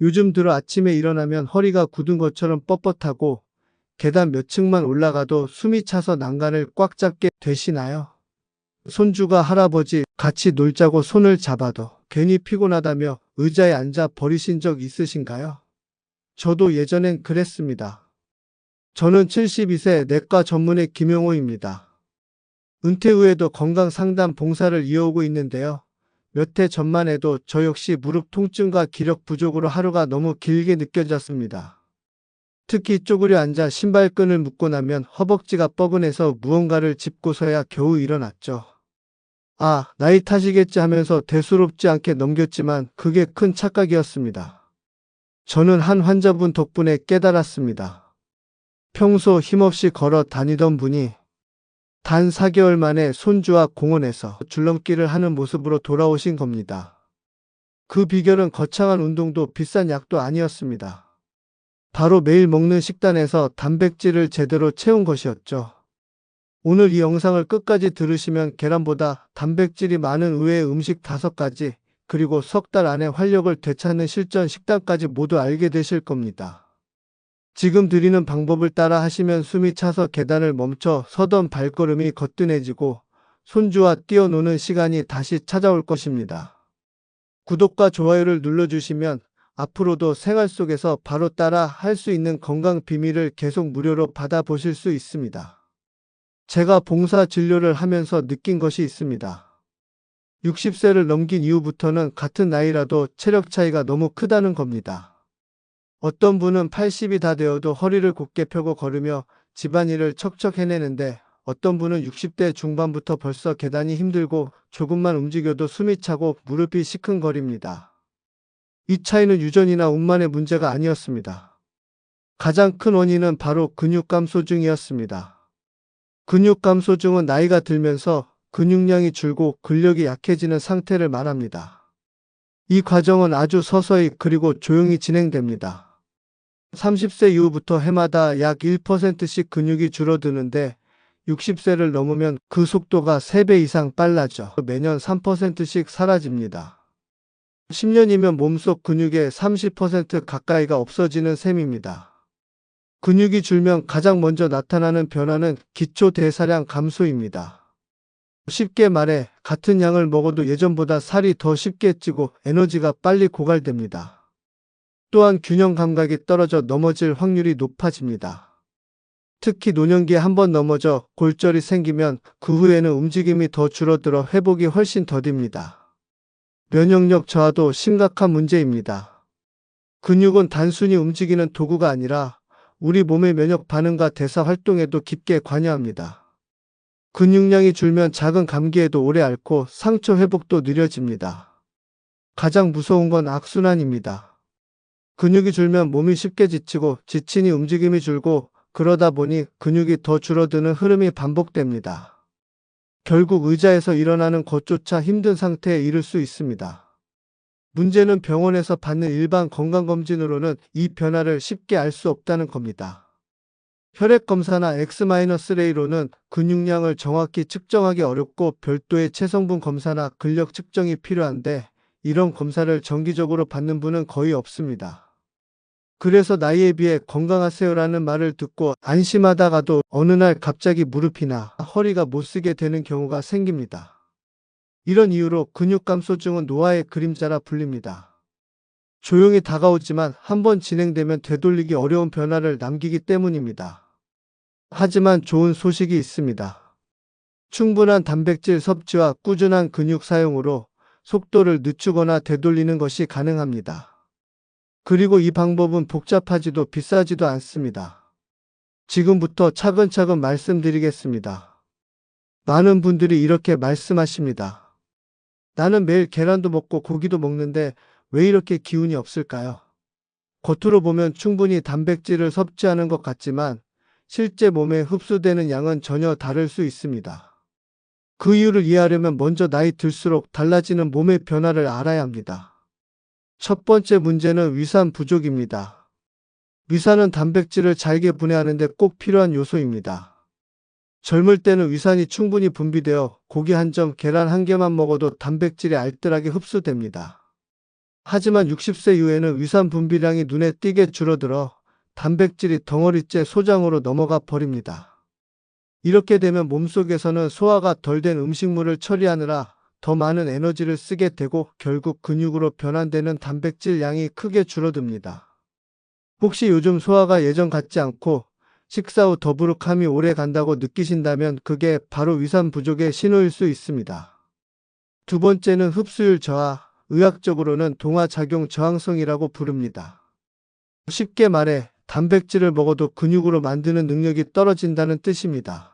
요즘 들어 아침에 일어나면 허리가 굳은 것처럼 뻣뻣하고 계단 몇 층만 올라가도 숨이 차서 난간을 꽉 잡게 되시나요? 손주가 할아버지 같이 놀자고 손을 잡아도 괜히 피곤하다며 의자에 앉아 버리신 적 있으신가요? 저도 예전엔 그랬습니다. 저는 72세 내과 전문의 김용호입니다. 은퇴 후에도 건강 상담 봉사를 이어오고 있는데요. 몇 해 전만 해도 저 역시 무릎 통증과 기력 부족으로 하루가 너무 길게 느껴졌습니다. 특히 쪼그려 앉아 신발끈을 묶고 나면 허벅지가 뻐근해서 무언가를 짚고서야 겨우 일어났죠. 아, 나이 탓이겠지 하면서 대수롭지 않게 넘겼지만 그게 큰 착각이었습니다. 저는 한 환자분 덕분에 깨달았습니다. 평소 힘없이 걸어 다니던 분이 단 4개월 만에 손주와 공원에서 줄넘기를 하는 모습으로 돌아오신 겁니다. 그 비결은 거창한 운동도 비싼 약도 아니었습니다. 바로 매일 먹는 식단에서 단백질을 제대로 채운 것이었죠. 오늘 이 영상을 끝까지 들으시면 계란보다 단백질이 많은 의외의 음식 5가지, 그리고 석 달 안에 활력을 되찾는 실전 식단까지 모두 알게 되실 겁니다. 지금 드리는 방법을 따라 하시면 숨이 차서 계단을 멈춰 서던 발걸음이 거뜬해지고 손주와 뛰어노는 시간이 다시 찾아올 것입니다. 구독과 좋아요를 눌러주시면 앞으로도 생활 속에서 바로 따라 할 수 있는 건강 비밀을 계속 무료로 받아보실 수 있습니다. 제가 봉사 진료를 하면서 느낀 것이 있습니다. 60세를 넘긴 이후부터는 같은 나이라도 체력 차이가 너무 크다는 겁니다. 어떤 분은 80이 다 되어도 허리를 곧게 펴고 걸으며 집안일을 척척 해내는데 어떤 분은 60대 중반부터 벌써 계단이 힘들고 조금만 움직여도 숨이 차고 무릎이 시큰거립니다. 이 차이는 유전이나 운만의 문제가 아니었습니다. 가장 큰 원인은 바로 근육 감소증이었습니다. 근육 감소증은 나이가 들면서 근육량이 줄고 근력이 약해지는 상태를 말합니다. 이 과정은 아주 서서히 그리고 조용히 진행됩니다. 30세 이후부터 해마다 약 1%씩 근육이 줄어드는데 60세를 넘으면 그 속도가 3배 이상 빨라져 매년 3%씩 사라집니다. 10년이면 몸속 근육의 30% 가까이가 없어지는 셈입니다. 근육이 줄면 가장 먼저 나타나는 변화는 기초 대사량 감소입니다. 쉽게 말해 같은 양을 먹어도 예전보다 살이 더 쉽게 찌고 에너지가 빨리 고갈됩니다. 또한 균형 감각이 떨어져 넘어질 확률이 높아집니다. 특히 노년기에 한번 넘어져 골절이 생기면 그 후에는 움직임이 더 줄어들어 회복이 훨씬 더딥니다. 면역력 저하도 심각한 문제입니다. 근육은 단순히 움직이는 도구가 아니라 우리 몸의 면역 반응과 대사 활동에도 깊게 관여합니다. 근육량이 줄면 작은 감기에도 오래 앓고 상처 회복도 느려집니다. 가장 무서운 건 악순환입니다. 근육이 줄면 몸이 쉽게 지치고 지치니 움직임이 줄고 그러다 보니 근육이 더 줄어드는 흐름이 반복됩니다. 결국 의자에서 일어나는 것조차 힘든 상태에 이를 수 있습니다. 문제는 병원에서 받는 일반 건강검진으로는 이 변화를 쉽게 알 수 없다는 겁니다. 혈액 검사나 X-레이로는 근육량을 정확히 측정하기 어렵고 별도의 체성분 검사나 근력 측정이 필요한데 이런 검사를 정기적으로 받는 분은 거의 없습니다. 그래서 나이에 비해 건강하세요라는 말을 듣고 안심하다가도 어느 날 갑자기 무릎이나 허리가 못 쓰게 되는 경우가 생깁니다. 이런 이유로 근육 감소증은 노화의 그림자라 불립니다. 조용히 다가오지만 한번 진행되면 되돌리기 어려운 변화를 남기기 때문입니다. 하지만 좋은 소식이 있습니다. 충분한 단백질 섭취와 꾸준한 근육 사용으로 속도를 늦추거나 되돌리는 것이 가능합니다. 그리고 이 방법은 복잡하지도 비싸지도 않습니다. 지금부터 차근차근 말씀드리겠습니다. 많은 분들이 이렇게 말씀하십니다. 나는 매일 계란도 먹고 고기도 먹는데 왜 이렇게 기운이 없을까요? 겉으로 보면 충분히 단백질을 섭취하는 것 같지만 실제 몸에 흡수되는 양은 전혀 다를 수 있습니다. 그 이유를 이해하려면 먼저 나이 들수록 달라지는 몸의 변화를 알아야 합니다. 첫 번째 문제는 위산 부족입니다. 위산은 단백질을 잘게 분해하는 데 꼭 필요한 요소입니다. 젊을 때는 위산이 충분히 분비되어 고기 한 점, 계란 한 개만 먹어도 단백질이 알뜰하게 흡수됩니다. 하지만 60세 이후에는 위산 분비량이 눈에 띄게 줄어들어 단백질이 덩어리째 소장으로 넘어가 버립니다. 이렇게 되면 몸속에서는 소화가 덜 된 음식물을 처리하느라 더 많은 에너지를 쓰게 되고 결국 근육으로 변환되는 단백질 양이 크게 줄어듭니다. 혹시 요즘 소화가 예전 같지 않고 식사 후 더부룩함이 오래 간다고 느끼신다면 그게 바로 위산 부족의 신호일 수 있습니다. 두 번째는 흡수율 저하, 의학적으로는 동화작용 저항성이라고 부릅니다. 쉽게 말해 단백질을 먹어도 근육으로 만드는 능력이 떨어진다는 뜻입니다.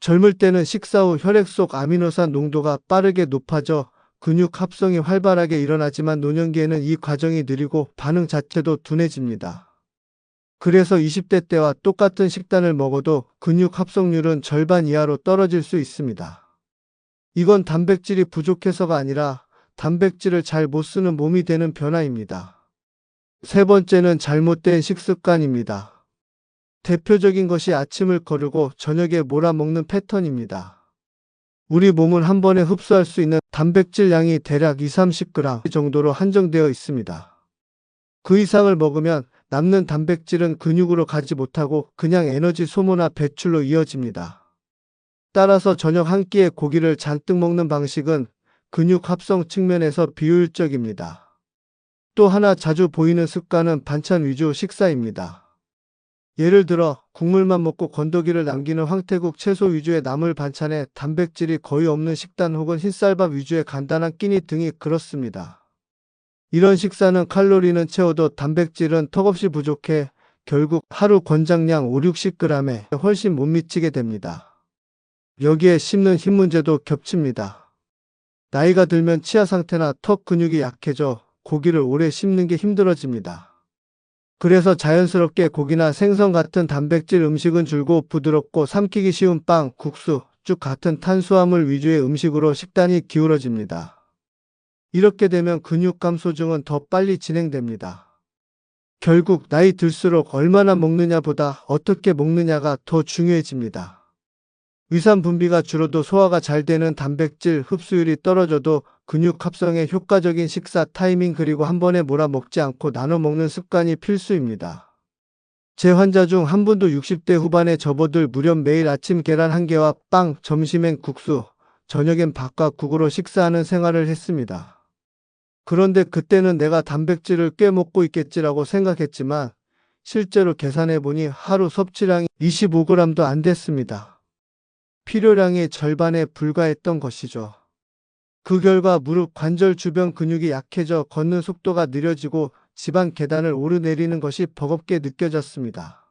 젊을 때는 식사 후 혈액 속 아미노산 농도가 빠르게 높아져 근육 합성이 활발하게 일어나지만 노년기에는 이 과정이 느리고 반응 자체도 둔해집니다. 그래서 20대 때와 똑같은 식단을 먹어도 근육 합성률은 절반 이하로 떨어질 수 있습니다. 이건 단백질이 부족해서가 아니라 단백질을 잘 못 쓰는 몸이 되는 변화입니다. 세 번째는 잘못된 식습관입니다. 대표적인 것이 아침을 거르고 저녁에 몰아먹는 패턴입니다. 우리 몸은 한 번에 흡수할 수 있는 단백질 양이 대략 2, 30g 정도로 한정되어 있습니다. 그 이상을 먹으면 남는 단백질은 근육으로 가지 못하고 그냥 에너지 소모나 배출로 이어집니다. 따라서 저녁 한 끼에 고기를 잔뜩 먹는 방식은 근육 합성 측면에서 비효율적입니다. 또 하나 자주 보이는 습관은 반찬 위주 식사입니다. 예를 들어 국물만 먹고 건더기를 남기는 황태국 채소 위주의 나물 반찬에 단백질이 거의 없는 식단 혹은 흰쌀밥 위주의 간단한 끼니 등이 그렇습니다. 이런 식사는 칼로리는 채워도 단백질은 턱없이 부족해 결국 하루 권장량 5, 60g에 훨씬 못 미치게 됩니다. 여기에 씹는 힘 문제도 겹칩니다. 나이가 들면 치아 상태나 턱 근육이 약해져 고기를 오래 씹는 게 힘들어집니다. 그래서 자연스럽게 고기나 생선 같은 단백질 음식은 줄고 부드럽고 삼키기 쉬운 빵, 국수, 죽 같은 탄수화물 위주의 음식으로 식단이 기울어집니다. 이렇게 되면 근육 감소증은 더 빨리 진행됩니다. 결국 나이 들수록 얼마나 먹느냐보다 어떻게 먹느냐가 더 중요해집니다. 위산 분비가 줄어도 소화가 잘 되는 단백질 흡수율이 떨어져도 근육 합성에 효과적인 식사 타이밍 그리고 한 번에 몰아 먹지 않고 나눠 먹는 습관이 필수입니다. 제 환자 중 한 분도 60대 후반에 접어들 무렵 매일 아침 계란 한 개와 빵, 점심엔 국수, 저녁엔 밥과 국으로 식사하는 생활을 했습니다. 그런데 그때는 내가 단백질을 꽤 먹고 있겠지라고 생각했지만 실제로 계산해 보니 하루 섭취량이 25g도 안 됐습니다. 필요량의 절반에 불과했던 것이죠. 그 결과 무릎 관절 주변 근육이 약해져 걷는 속도가 느려지고 지방 계단을 오르내리는 것이 버겁게 느껴졌습니다.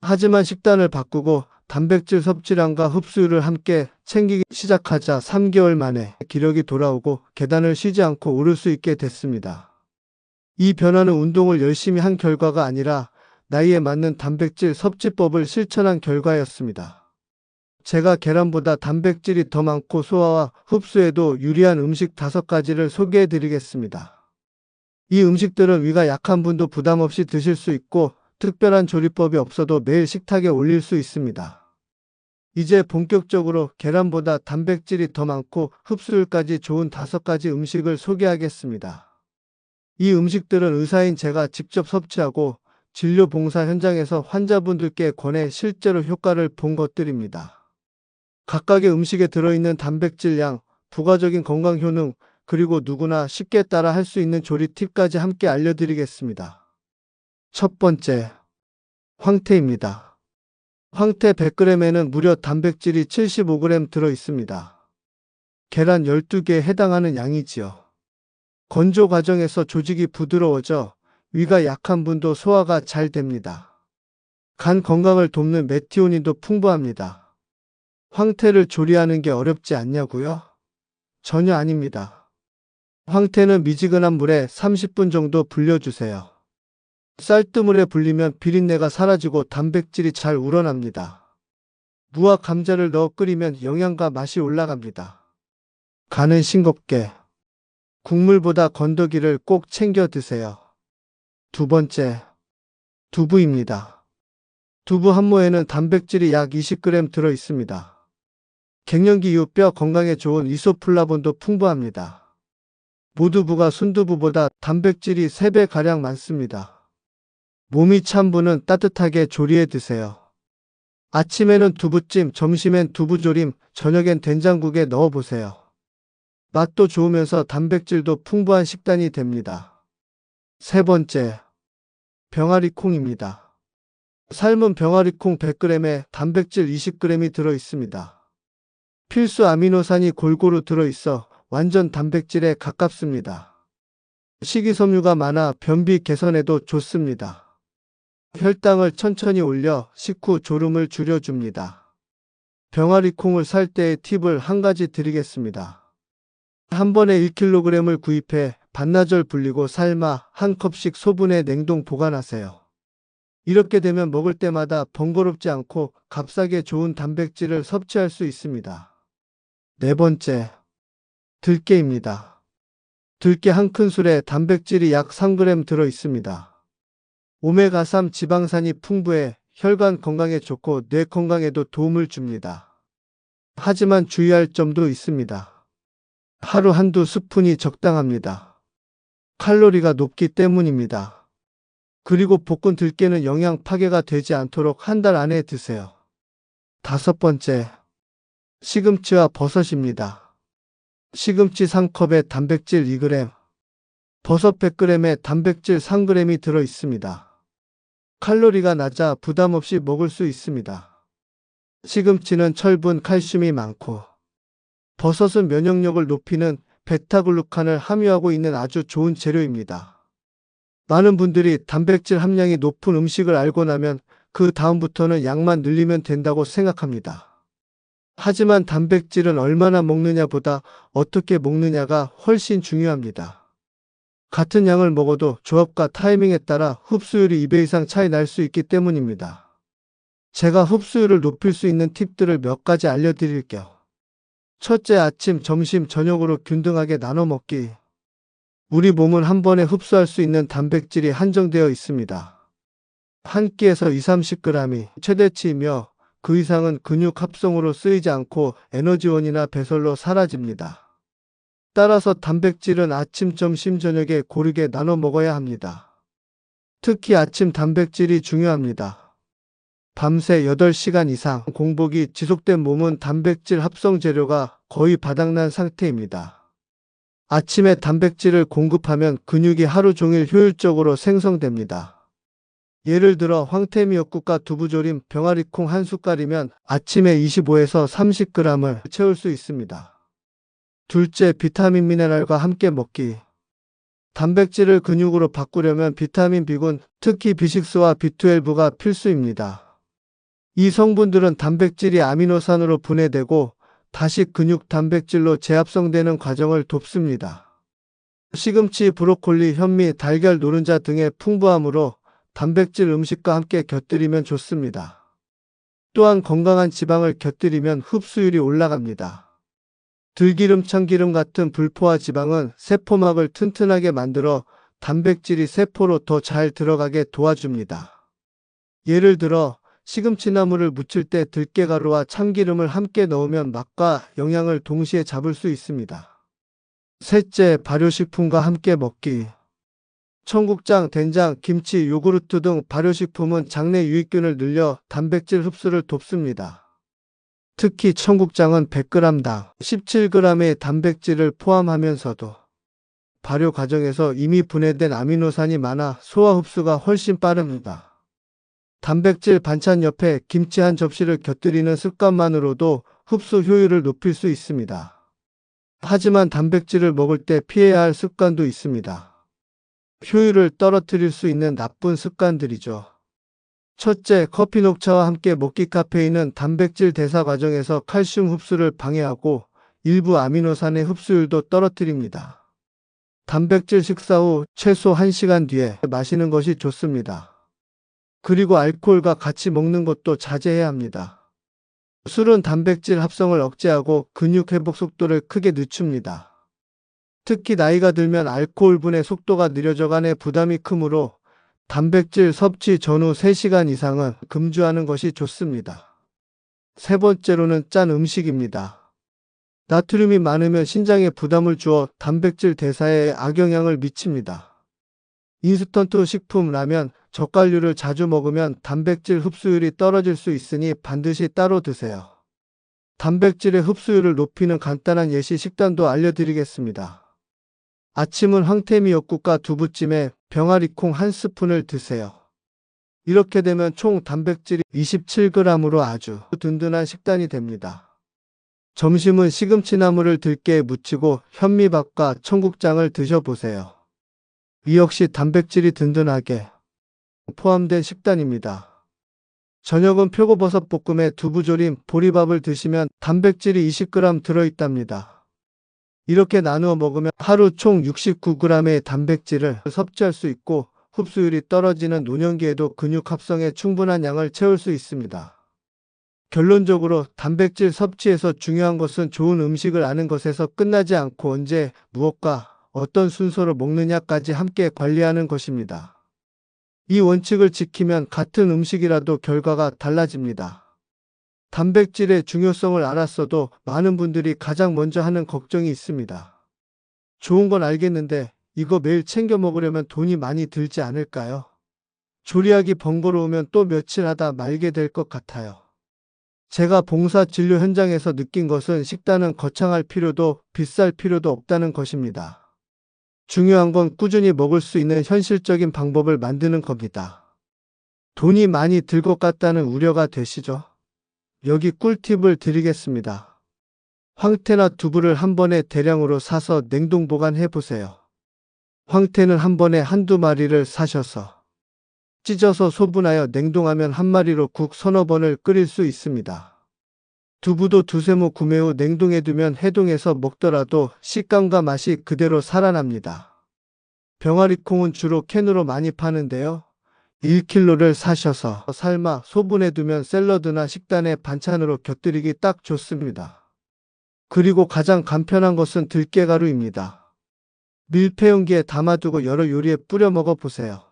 하지만 식단을 바꾸고 단백질 섭취량과 흡수율을 함께 챙기기 시작하자 3개월 만에 기력이 돌아오고 계단을 쉬지 않고 오를 수 있게 됐습니다. 이 변화는 운동을 열심히 한 결과가 아니라 나이에 맞는 단백질 섭취법을 실천한 결과였습니다. 제가 계란보다 단백질이 더 많고 소화와 흡수에도 유리한 음식 다섯 가지를 소개해 드리겠습니다. 이 음식들은 위가 약한 분도 부담 없이 드실 수 있고 특별한 조리법이 없어도 매일 식탁에 올릴 수 있습니다. 이제 본격적으로 계란보다 단백질이 더 많고 흡수율까지 좋은 다섯 가지 음식을 소개하겠습니다. 이 음식들은 의사인 제가 직접 섭취하고 진료 봉사 현장에서 환자분들께 권해 실제로 효과를 본 것들입니다. 각각의 음식에 들어있는 단백질 양, 부가적인 건강 효능, 그리고 누구나 쉽게 따라 할 수 있는 조리 팁까지 함께 알려드리겠습니다. 첫 번째, 황태입니다. 황태 100g에는 무려 단백질이 75g 들어 있습니다. 계란 12개에 해당하는 양이지요. 건조 과정에서 조직이 부드러워져 위가 약한 분도 소화가 잘 됩니다. 간 건강을 돕는 메티오닌도 풍부합니다. 황태를 조리하는 게 어렵지 않냐고요? 전혀 아닙니다. 황태는 미지근한 물에 30분 정도 불려주세요. 쌀뜨물에 불리면 비린내가 사라지고 단백질이 잘 우러납니다. 무와 감자를 넣어 끓이면 영양과 맛이 올라갑니다. 간은 싱겁게. 국물보다 건더기를 꼭 챙겨 드세요. 두 번째, 두부입니다. 두부 한 모에는 단백질이 약 20g 들어 있습니다. 갱년기 이후 뼈 건강에 좋은 이소플라본도 풍부합니다. 모두부가 순두부보다 단백질이 3배가량 많습니다. 몸이 찬 분은 따뜻하게 조리해 드세요. 아침에는 두부찜, 점심엔 두부조림, 저녁엔 된장국에 넣어 보세요. 맛도 좋으면서 단백질도 풍부한 식단이 됩니다. 세 번째, 병아리 콩입니다. 삶은 병아리 콩 100g에 단백질 20g이 들어 있습니다. 필수 아미노산이 골고루 들어 있어 완전 단백질에 가깝습니다. 식이섬유가 많아 변비 개선에도 좋습니다. 혈당을 천천히 올려 식후 졸음을 줄여줍니다. 병아리 콩을 살 때의 팁을 한 가지 드리겠습니다. 한 번에 1kg을 구입해 반나절 불리고 삶아 한 컵씩 소분해 냉동 보관하세요. 이렇게 되면 먹을 때마다 번거롭지 않고 값싸게 좋은 단백질을 섭취할 수 있습니다. 네 번째, 들깨입니다. 들깨 한 큰술에 단백질이 약 3g 들어 있습니다. 오메가3 지방산이 풍부해 혈관 건강에 좋고 뇌 건강에도 도움을 줍니다. 하지만 주의할 점도 있습니다. 하루 한두 스푼이 적당합니다. 칼로리가 높기 때문입니다. 그리고 볶은 들깨는 영양 파괴가 되지 않도록 한 달 안에 드세요. 다섯 번째, 시금치와 버섯입니다. 시금치 3컵에 단백질 2g, 버섯 100g에 단백질 3g이 들어 있습니다. 칼로리가 낮아 부담 없이 먹을 수 있습니다. 시금치는 철분, 칼슘이 많고, 버섯은 면역력을 높이는 베타글루칸을 함유하고 있는 아주 좋은 재료입니다. 많은 분들이 단백질 함량이 높은 음식을 알고 나면 그 다음부터는 양만 늘리면 된다고 생각합니다. 하지만 단백질은 얼마나 먹느냐보다 어떻게 먹느냐가 훨씬 중요합니다. 같은 양을 먹어도 조합과 타이밍에 따라 흡수율이 2배 이상 차이 날 수 있기 때문입니다. 제가 흡수율을 높일 수 있는 팁들을 몇 가지 알려드릴게요. 첫째 아침, 점심, 저녁으로 균등하게 나눠 먹기. 우리 몸은 한 번에 흡수할 수 있는 단백질이 한정되어 있습니다. 한 끼에서 2, 30g이 최대치이며 그 이상은 근육 합성으로 쓰이지 않고 에너지원이나 배설로 사라집니다. 따라서 단백질은 아침, 점심, 저녁에 고르게 나눠 먹어야 합니다. 특히 아침 단백질이 중요합니다. 밤새 8시간 이상 공복이 지속된 몸은 단백질 합성 재료가 거의 바닥난 상태입니다. 아침에 단백질을 공급하면 근육이 하루 종일 효율적으로 생성됩니다. 예를 들어 황태미역국과 두부조림, 병아리콩 한 숟갈이면 아침에 25에서 30g을 채울 수 있습니다. 둘째, 비타민 미네랄과 함께 먹기. 단백질을 근육으로 바꾸려면 비타민 B군, 특히 B6와 B12가 필수입니다. 이 성분들은 단백질이 아미노산으로 분해되고 다시 근육 단백질로 재합성되는 과정을 돕습니다. 시금치, 브로콜리, 현미, 달걀, 노른자 등의 풍부함으로 단백질 음식과 함께 곁들이면 좋습니다. 또한 건강한 지방을 곁들이면 흡수율이 올라갑니다. 들기름, 참기름 같은 불포화 지방은 세포막을 튼튼하게 만들어 단백질이 세포로 더 잘 들어가게 도와줍니다. 예를 들어 시금치나물을 무칠 때 들깨가루와 참기름을 함께 넣으면 맛과 영양을 동시에 잡을 수 있습니다. 셋째, 발효식품과 함께 먹기. 청국장, 된장, 김치, 요구르트 등 발효식품은 장내 유익균을 늘려 단백질 흡수를 돕습니다. 특히 청국장은 100g당 17g의 단백질을 포함하면서도 발효 과정에서 이미 분해된 아미노산이 많아 소화 흡수가 훨씬 빠릅니다. 단백질 반찬 옆에 김치 한 접시를 곁들이는 습관만으로도 흡수 효율을 높일 수 있습니다. 하지만 단백질을 먹을 때 피해야 할 습관도 있습니다. 효율을 떨어뜨릴 수 있는 나쁜 습관들이죠. 첫째, 커피 녹차와 함께 먹기 카페인은 단백질 대사 과정에서 칼슘 흡수를 방해하고 일부 아미노산의 흡수율도 떨어뜨립니다. 단백질 식사 후 최소 1시간 뒤에 마시는 것이 좋습니다. 그리고 알코올과 같이 먹는 것도 자제해야 합니다. 술은 단백질 합성을 억제하고 근육 회복 속도를 크게 늦춥니다. 특히 나이가 들면 알코올 분해 속도가 느려져가네 부담이 크므로 단백질 섭취 전후 3시간 이상은 금주하는 것이 좋습니다. 세 번째로는 짠 음식입니다. 나트륨이 많으면 신장에 부담을 주어 단백질 대사에 악영향을 미칩니다. 인스턴트 식품 라면, 젓갈류를 자주 먹으면 단백질 흡수율이 떨어질 수 있으니 반드시 따로 드세요. 단백질의 흡수율을 높이는 간단한 예시 식단도 알려드리겠습니다. 아침은 황태미역국과 두부찜에 병아리콩 한 스푼을 드세요. 이렇게 되면 총 단백질이 27g으로 아주 든든한 식단이 됩니다. 점심은 시금치나물을 들깨에 무치고 현미밥과 청국장을 드셔보세요. 이 역시 단백질이 든든하게 포함된 식단입니다. 저녁은 표고버섯 볶음에 두부조림, 보리밥을 드시면 단백질이 20g 들어있답니다. 이렇게 나누어 먹으면 하루 총 69g의 단백질을 섭취할 수 있고 흡수율이 떨어지는 노년기에도 근육 합성에 충분한 양을 채울 수 있습니다. 결론적으로 단백질 섭취에서 중요한 것은 좋은 음식을 아는 것에서 끝나지 않고 언제, 무엇과 어떤 순서로 먹느냐까지 함께 관리하는 것입니다. 이 원칙을 지키면 같은 음식이라도 결과가 달라집니다. 단백질의 중요성을 알았어도 많은 분들이 가장 먼저 하는 걱정이 있습니다. 좋은 건 알겠는데 이거 매일 챙겨 먹으려면 돈이 많이 들지 않을까요? 조리하기 번거로우면 또 며칠 하다 말게 될 것 같아요. 제가 봉사 진료 현장에서 느낀 것은 식단은 거창할 필요도 비쌀 필요도 없다는 것입니다. 중요한 건 꾸준히 먹을 수 있는 현실적인 방법을 만드는 겁니다. 돈이 많이 들 것 같다는 우려가 되시죠? 여기 꿀팁을 드리겠습니다. 황태나 두부를 한 번에 대량으로 사서 냉동 보관해 보세요. 황태는 한 번에 한두 마리를 사셔서 찢어서 소분하여 냉동하면 한 마리로 국 서너 번을 끓일 수 있습니다. 두부도 두세 모 구매 후 냉동해 두면 해동해서 먹더라도 식감과 맛이 그대로 살아납니다. 병아리콩은 주로 캔으로 많이 파는데요. 1kg를 사셔서 삶아 소분해 두면 샐러드나 식단에 반찬으로 곁들이기 딱 좋습니다. 그리고 가장 간편한 것은 들깨가루입니다. 밀폐 용기에 담아두고 여러 요리에 뿌려 먹어 보세요.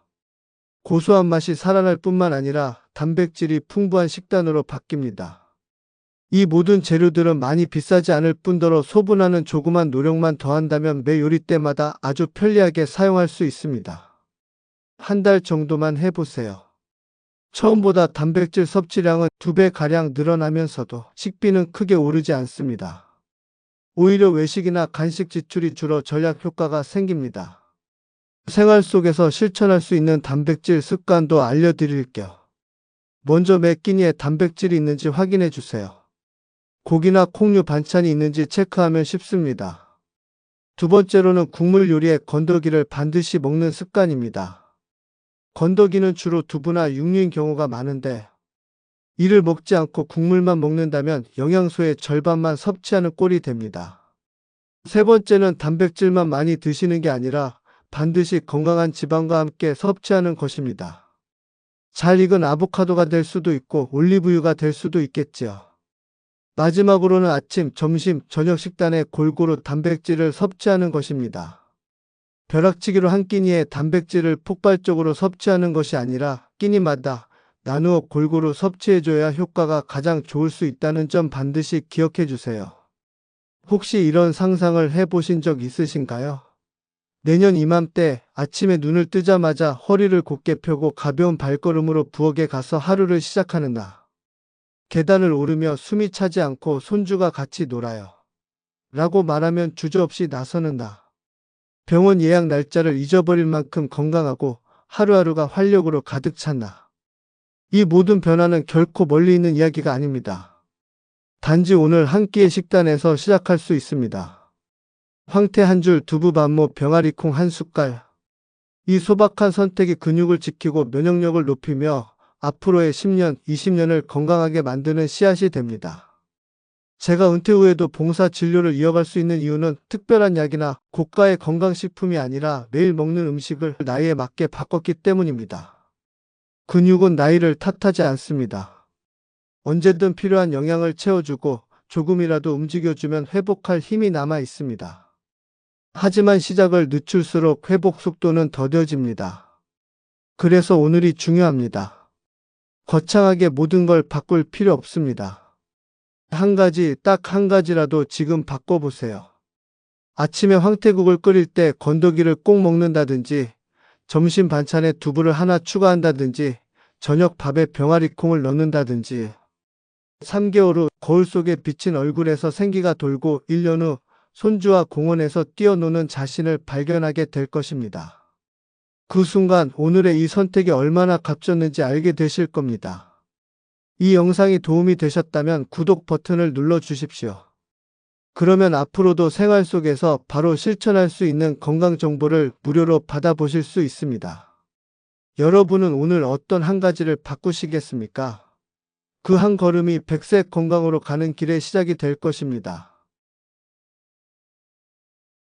고소한 맛이 살아날 뿐만 아니라 단백질이 풍부한 식단으로 바뀝니다. 이 모든 재료들은 많이 비싸지 않을 뿐더러 소분하는 조그만 노력만 더한다면 매 요리 때마다 아주 편리하게 사용할 수 있습니다. 한 달 정도만 해보세요. 처음보다 단백질 섭취량은 두 배가량 늘어나면서도 식비는 크게 오르지 않습니다. 오히려 외식이나 간식 지출이 줄어 전략 효과가 생깁니다. 생활 속에서 실천할 수 있는 단백질 습관도 알려드릴게요. 먼저 매 끼니에 단백질이 있는지 확인해 주세요. 고기나 콩류 반찬이 있는지 체크하면 쉽습니다. 두 번째로는 국물 요리에 건더기를 반드시 먹는 습관입니다. 건더기는 주로 두부나 육류인 경우가 많은데 이를 먹지 않고 국물만 먹는다면 영양소의 절반만 섭취하는 꼴이 됩니다. 세 번째는 단백질만 많이 드시는 게 아니라 반드시 건강한 지방과 함께 섭취하는 것입니다. 잘 익은 아보카도가 될 수도 있고 올리브유가 될 수도 있겠지요. 마지막으로는 아침, 점심, 저녁 식단에 골고루 단백질을 섭취하는 것입니다. 벼락치기로 한 끼니에 단백질을 폭발적으로 섭취하는 것이 아니라 끼니마다 나누어 골고루 섭취해줘야 효과가 가장 좋을 수 있다는 점 반드시 기억해 주세요. 혹시 이런 상상을 해보신 적 있으신가요? 내년 이맘때 아침에 눈을 뜨자마자 허리를 곧게 펴고 가벼운 발걸음으로 부엌에 가서 하루를 시작하는 나. 계단을 오르며 숨이 차지 않고 손주가 같이 놀아요. 라고 말하면 주저없이 나서는 나. 병원 예약 날짜를 잊어버릴 만큼 건강하고 하루하루가 활력으로 가득 찬 나. 이 모든 변화는 결코 멀리 있는 이야기가 아닙니다. 단지 오늘 한 끼의 식단에서 시작할 수 있습니다. 황태 한 줄, 두부 반모, 병아리콩 한 숟갈. 이 소박한 선택이 근육을 지키고 면역력을 높이며 앞으로의 10년, 20년을 건강하게 만드는 씨앗이 됩니다. 제가 은퇴 후에도 봉사 진료를 이어갈 수 있는 이유는 특별한 약이나 고가의 건강식품이 아니라 매일 먹는 음식을 나이에 맞게 바꿨기 때문입니다. 근육은 나이를 탓하지 않습니다. 언제든 필요한 영양을 채워주고 조금이라도 움직여주면 회복할 힘이 남아 있습니다. 하지만 시작을 늦출수록 회복 속도는 더뎌집니다. 그래서 오늘이 중요합니다. 거창하게 모든 걸 바꿀 필요 없습니다. 한 가지, 딱 한 가지라도 지금 바꿔보세요. 아침에 황태국을 끓일 때 건더기를 꼭 먹는다든지, 점심 반찬에 두부를 하나 추가한다든지, 저녁 밥에 병아리콩을 넣는다든지. 3개월 후 거울 속에 비친 얼굴에서 생기가 돌고 1년 후 손주와 공원에서 뛰어노는 자신을 발견하게 될 것입니다. 그 순간 오늘의 이 선택이 얼마나 값졌는지 알게 되실 겁니다. 이 영상이 도움이 되셨다면 구독 버튼을 눌러 주십시오. 그러면 앞으로도 생활 속에서 바로 실천할 수 있는 건강 정보를 무료로 받아보실 수 있습니다. 여러분은 오늘 어떤 한 가지를 바꾸시겠습니까? 그 한 걸음이 백색 건강으로 가는 길의 시작이 될 것입니다.